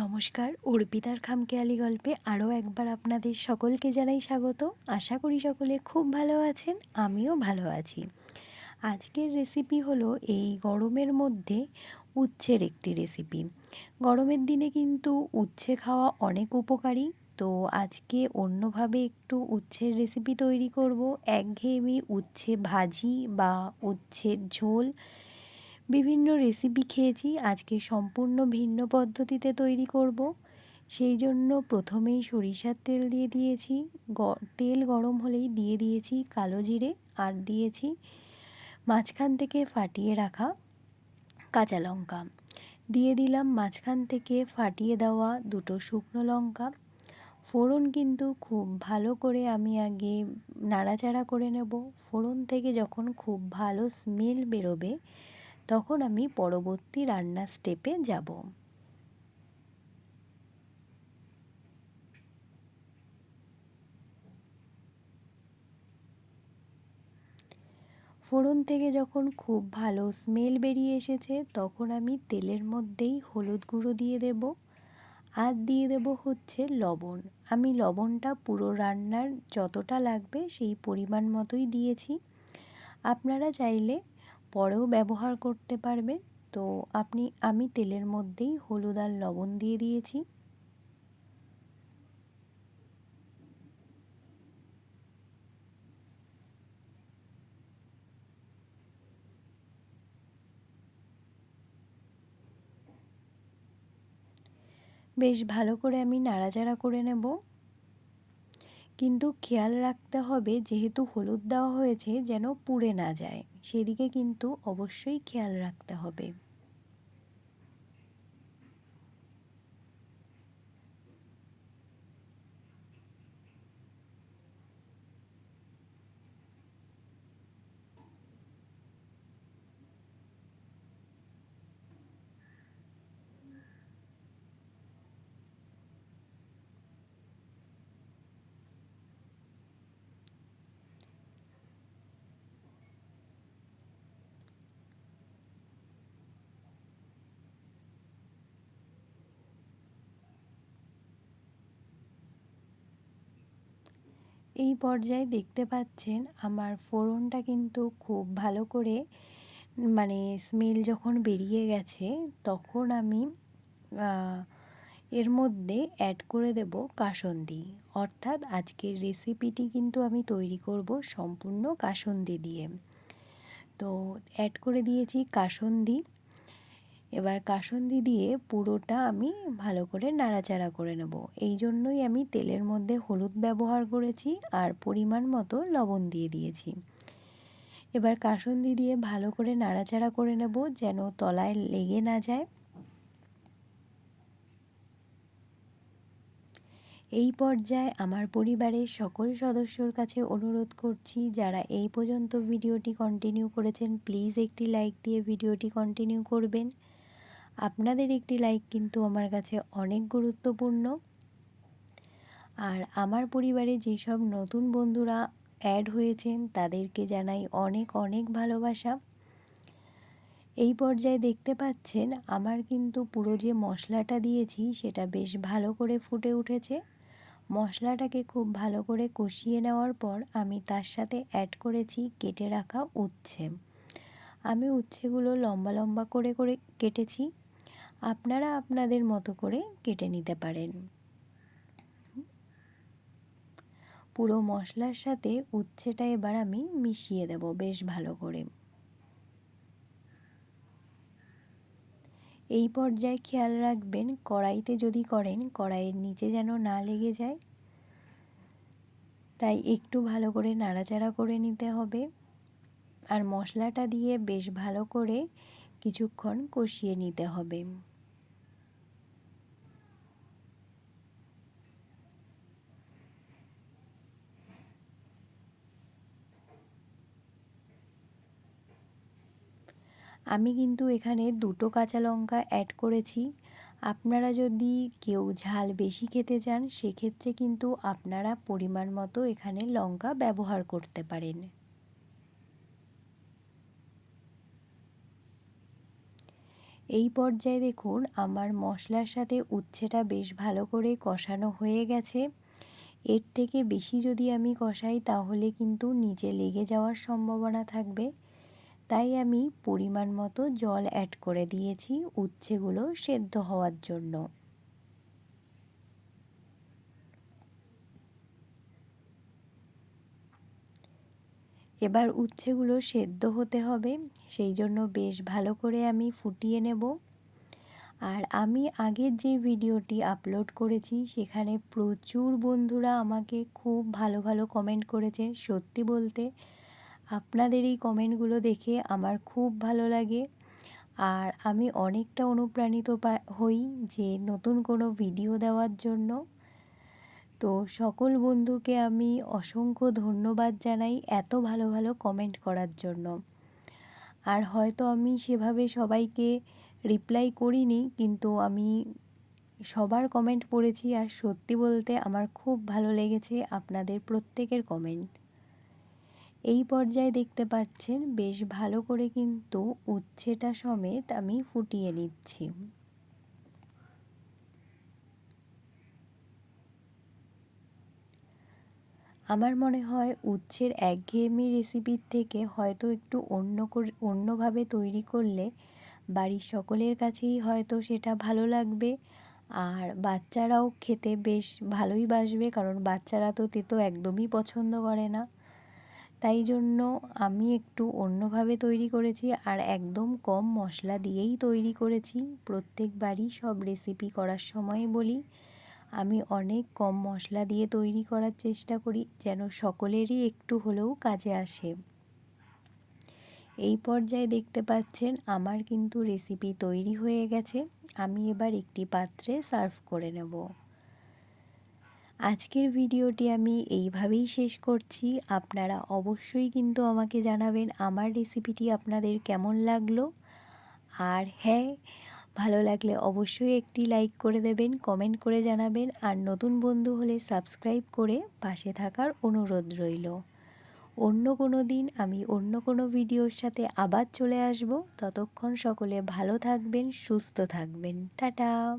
নমস্কার, অর্পিতার খামখেয়ালি গল্পে আরও একবার আপনাদের সকলকে জানাই স্বাগত। আশা করি সকলে খুব ভালো আছেন, আমিও ভালো আছি। আজকের রেসিপি হলো এই গরমের মধ্যে উচ্ছের একটি রেসিপি গরমের দিনে কিন্তু উচ্ছে খাওয়া অনেক উপকারী, তো আজকে অন্যভাবে একটু উচ্ছের রেসিপি তৈরি করব। একঘেয়েমি উচ্ছে ভাজি বা উচ্ছের ঝোল বিভিন্ন রেসিপি খেয়েছি। আজকে সম্পূর্ণ ভিন্ন পদ্ধতিতে তৈরি করব। সেই জন্য প্রথমেই সরিষার তেল দিয়ে দিয়েছি। তেল গরম হলেই দিয়ে দিয়েছি কালো জিরে আর দিয়েছি মাঝখান থেকে ফাটিয়ে রাখা কাঁচা লঙ্কা। দিয়ে দিলাম মাঝখান থেকে ফাটিয়ে দেওয়া দুটো শুকনো লঙ্কা। ফোড়ন কিন্তু খুব ভালো করে আমি আগে নাড়াচাড়া করে নেব। ফোড়ন থেকে যখন খুব ভালো স্মেল বেরোবে তখন আমি পরবর্তী রান্নার স্টেপে যাব। ফোড়ন থেকে যখন খুব ভালো স্মেল বেরিয়ে এসেছে, তখন আমি তেলের মধ্যেই হলুদ গুঁড়ো দিয়ে দেব। আর দিয়ে দেব হচ্ছে লবণ। আমি লবণটা পুরো রান্নার যতটা লাগবে সেই পরিমাণ মতোই দিয়েছি। আপনারা চাইলে পরেও ব্যবহার করতে পারবেন। তো আপনি, আমি তেলের মধ্যেই হলুদ আর লবণ দিয়ে দিয়েছি। বেশ ভালো করে আমি নাড়াচাড়া করে নেব। কিন্তু খেয়াল রাখতে হবে যেহেতু হলুদ দেওয়া হয়েছে যেন পুড়ে না যায়। সেদিকে কিন্তু অবশ্যই খেয়াল রাখতে হবে। এই পর্যায়ে দেখতে পাচ্ছেন আমার ফোড়নটা কিন্তু খুব ভালো করে মানে স্মেল যখন বেরিয়ে গেছে তখন আমি এর মধ্যে অ্যাড করে দেব কাসন্দি। অর্থাৎ আজকের রেসিপিটি কিন্তু আমি তৈরি করব সম্পূর্ণ কাসন্দি দিয়ে। তো অ্যাড করে দিয়েছি কাসন্দি। এবার কাসন্দি দিয়ে পুরোটা আমি ভালো করে নাড়াচাড়া করে নেব। এই জন্যই আমি তেলের মধ্যে হলুদ ব্যবহার করেছি আর পরিমাণ মতো লবণ দিয়ে দিয়েছি। এবার কাসন্দি দিয়ে ভালো করে নাড়াচাড়া করে নেব যেন তলায় লেগে না যায়। এই পর্যায়ে আমার পরিবারের সকল সদস্যর কাছে অনুরোধ করছি, যারা এই পর্যন্ত ভিডিওটি কন্টিনিউ করেছেন প্লিজ একটি লাইক দিয়ে ভিডিওটি কন্টিনিউ করবেন। আপনাদের একটি লাইক কিন্তু আমার কাছে অনেক গুরুত্বপূর্ণ। আর আমার পরিবারে যেসব নতুন বন্ধুরা অ্যাড হয়েছেন, তাদেরকে জানাই অনেক অনেক ভালোবাসা। এই পর্যায়ে দেখতে পাচ্ছেন, আমার কিন্তু পুরো যে মশলাটা দিয়েছি, সেটা বেশ ভালো করে ফুটে উঠেছে। মশলাটাকে খুব ভালো করে কষিয়ে নেওয়ার পর আমি তার সাথে অ্যাড করেছি কেটে রাখা উচ্ছে। আমি উচ্ছেগুলো লম্বা লম্বা করে করে কেটেছি। আপনারা আপনাদের মতো করে কেটে নিতে পারেন। পুরো মশলার সাথে উচ্ছেটা এবার আমি মিশিয়ে দেব বেশ ভালো করে। এই পর্যায়ে খেয়াল রাখবেন, কড়াইতে যদি করেন, কড়াইয়ের নিচে যেন না লেগে যায়। তাই একটু ভালো করে নাড়াচাড়া করে নিতে হবে। আর মশলাটা দিয়ে বেশ ভালো করে কিছুক্ষণ কষিয়ে নিতে হবে। আমি কিন্তু এখানে দুটো কাঁচা লঙ্কা অ্যাড করেছি। আপনারা যদি কেউ ঝাল বেশি খেতে চান, সেক্ষেত্রে কিন্তু আপনারা পরিমাণ মতো এখানে লঙ্কা ব্যবহার করতে পারেন। এই পর্যায়ে দেখুন, আমার মশলার সাথে উচ্ছেটা বেশ ভালো করে কষানো হয়ে গেছে। এর থেকে বেশি যদি আমি কষাই, তাহলে কিন্তু নিচে লেগে যাওয়ার সম্ভাবনা থাকবে। তাই আমি পরিমাণ মতো জল অ্যাড করে দিয়েছি উচ্ছেগুলো সেদ্ধ হওয়ার জন্য। এবার উচ্ছেগুলো সেদ্ধ হতে হবে, সেই জন্য বেশ ভালো করে আমি ফুটিয়ে নেব। আর আমি আগের যে ভিডিওটি আপলোড করেছি, সেখানে প্রচুর বন্ধুরা আমাকে খুব ভালো ভালো কমেন্ট করেছে সত্যি বলতে। আপনাদের এই কমেন্টগুলো দেখে আমার খুব ভালো লাগে। আর আমি অনেকটা অনুপ্রাণিত হই যে নতুন কোনো ভিডিও দেওয়ার জন্য। তো সকল বন্ধুকে আমি অসংখ্য ধন্যবাদ জানাই এত ভালো ভালো কমেন্ট করার জন্য। আর হয়তো আমি সেভাবে সবাইকে রিপ্লাই করিনি, কিন্তু আমি সবার কমেন্ট পড়েছি আর সত্যি বলতে আমার খুব ভালো লেগেছে আপনাদের প্রত্যেকের কমেন্ট। এই পর্যায়ে দেখতে পাচ্ছেন বেশ ভালো করে কিন্তু উচ্ছেটা সমেত আমি ফুটিয়ে নিচ্ছি। আমার মনে হয় উচ্ছের একঘেয়েমি রেসিপির থেকে হয়তো একটু অন্য অন্যভাবে তৈরি করলে বাড়ির সকলের কাছেই হয়তো সেটা ভালো লাগবে। আর বাচ্চারাও খেতে বেশ ভালোই বাসবে, কারণ বাচ্চারা তো তেতো একদমই পছন্দ করে না। তাই জন্য আমি একটু অন্যভাবে তৈরি করেছি আর একদম কম মশলা দিয়েই তৈরি করেছি। প্রত্যেকবারই সব রেসিপি করার সময় বলি, আমি অনেক কম মশলা দিয়ে তৈরি করার চেষ্টা করি যেন সকলেরই একটু হলেও কাজে আসে। এই পর্যায়ে দেখতে পাচ্ছেন আমার কিন্তু রেসিপি তৈরি হয়ে গেছে। আমি এবার একটি পাত্রে সার্ভ করে নেব। আজকের ভিডিওটি আমি এইভাবেই শেষ করছি। আপনারা অবশ্যই কিন্তু আমাকে জানাবেন আমার রেসিপিটি আপনাদের কেমন লাগল। আর হ্যাঁ ভালো লাগলে অবশ্যই একটি লাইক করে দেবেন, কমেন্ট করে জানাবেন, আর নতুন বন্ধু হলে সাবস্ক্রাইব করে পাশে থাকার অনুরোধ রইল। অন্য কোনো দিন আমি অন্য কোনো ভিডিওর সাথে আবার চলে আসব। ততক্ষণ সকলে ভালো থাকবেন, সুস্থ থাকবেন। টাটা!